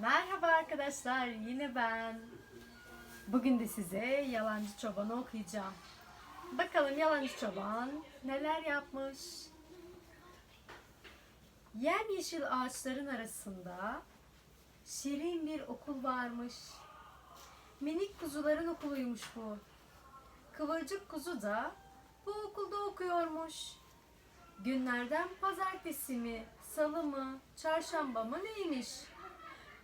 Merhaba arkadaşlar, yine ben. Bugün de size Yalancı Çoban'ı okuyacağım. Bakalım Yalancı Çoban neler yapmış? Yemyeşil ağaçların arasında şirin bir okul varmış. Minik kuzuların okuluymuş bu. Kıvırcık kuzu da bu okulda okuyormuş. Günlerden pazartesi mi, salı mı, çarşamba mı neymiş?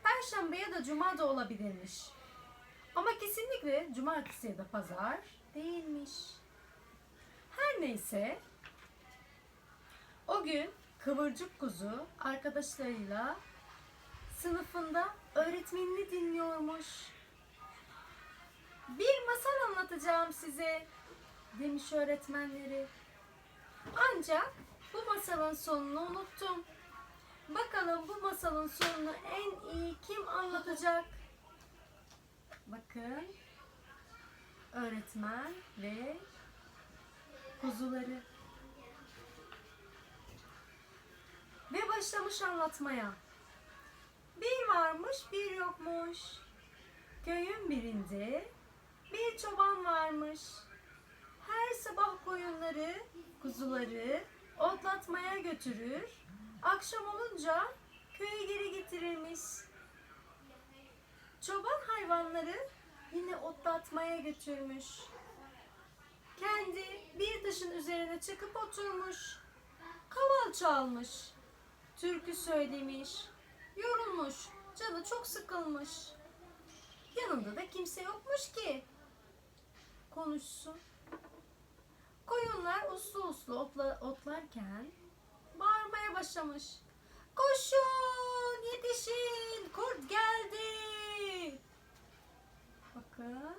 Perşembe ya da cuma da olabilirmiş. Ama kesinlikle cumartesi ya da pazar değilmiş. Her neyse o gün kıvırcık kuzu arkadaşlarıyla sınıfında öğretmenini dinliyormuş. Bir masal anlatacağım size demiş öğretmenleri. Ancak bu masalın sonunu unuttum. Bakalım bu masalın sonunu en iyi kim anlatacak? Bakın. Öğretmen ve kuzuları. Ve başlamış anlatmaya. Bir varmış bir yokmuş. Köyün birinde bir çoban varmış. Her sabah koyunları, kuzuları otlatmaya götürür. Akşam olunca köye geri getirirmiş. Çoban hayvanları yine otlatmaya götürmüş. Kendi bir taşın üzerine çıkıp oturmuş. Kaval çalmış. Türkü söylemiş. Yorulmuş. Canı çok sıkılmış. Yanında da kimse yokmuş ki. Konuşsun. Koyunlar uslu uslu otla, otlarken başlamış. Koşun yetişin kurt geldi. Bakın.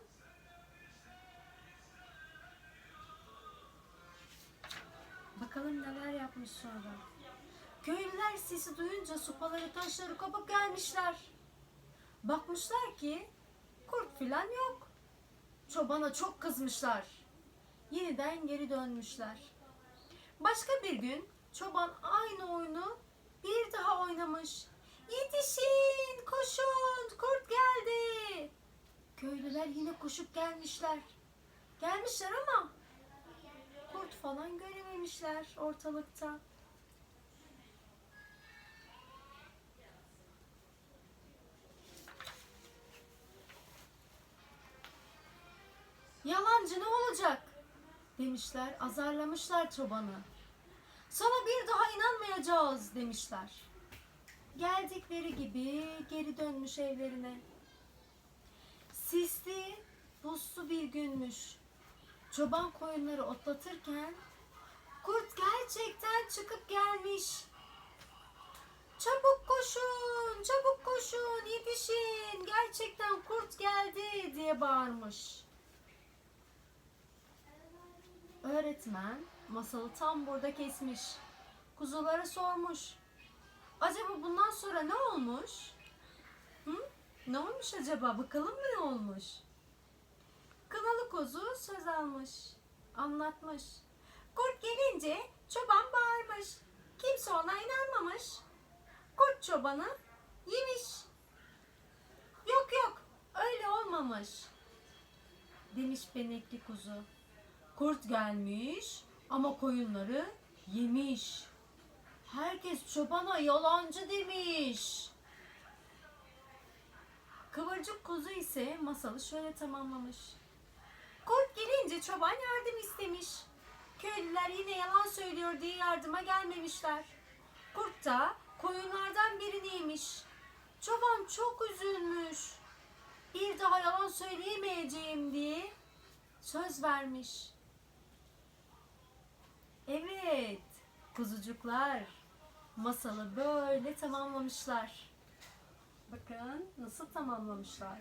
Bakalım neler yapmış sonra. Köylüler sesi duyunca sopaları taşları kapıp gelmişler. Bakmışlar ki kurt filan yok. Çobana çok kızmışlar. Yeniden geri dönmüşler. Başka bir gün çoban aynı oyunu bir daha oynamış. Yetişin, koşun, kurt geldi. Köylüler yine koşup gelmişler. Gelmişler ama kurt falan görememişler ortalıkta. Yalancı ne olacak? demişler, azarlamışlar çobanı. Sana bir daha inanmayacağız demişler. Geldikleri gibi geri dönmüş evlerine. Sisli, buzlu bir günmüş. Çoban koyunları otlatırken kurt gerçekten çıkıp gelmiş. Çabuk koşun, çabuk koşun, yetişin. Gerçekten kurt geldi diye bağırmış. Öğretmen masalı tam burada kesmiş. Kuzulara sormuş. Acaba bundan sonra ne olmuş? Hı? Ne olmuş acaba? Bakalım mı ne olmuş? Kınalı kuzu söz almış. Anlatmış. Kurt gelince çoban bağırmış. Kimse ona inanmamış. Kurt çobanı yemiş. Yok yok öyle olmamış. Demiş benekli kuzu. Kurt gelmiş ama koyunları yemiş. Herkes çobana yalancı demiş. Kıvırcık kuzu ise masalı şöyle tamamlamış. Kurt gelince çoban yardım istemiş. Köylüler yine yalan söylüyor diye yardıma gelmemişler. Kurt da koyunlardan birini yemiş. Çoban çok üzülmüş. Bir daha yalan söyleyemeyeceğim diye söz vermiş. Evet, kuzucuklar masalı böyle tamamlamışlar. Bakın nasıl tamamlamışlar.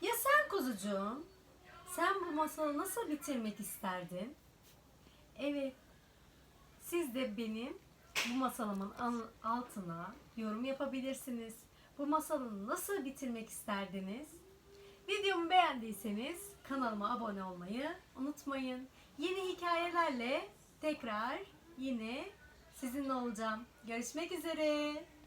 Ya sen kuzucuğum, sen bu masalı nasıl bitirmek isterdin? Evet, siz de benim bu masalımın altına yorum yapabilirsiniz. Bu masalı nasıl bitirmek isterdiniz? Videomu beğendiyseniz kanalıma abone olmayı unutmayın. Yeni hikayelerle tekrar yine sizinle olacağım. Görüşmek üzere.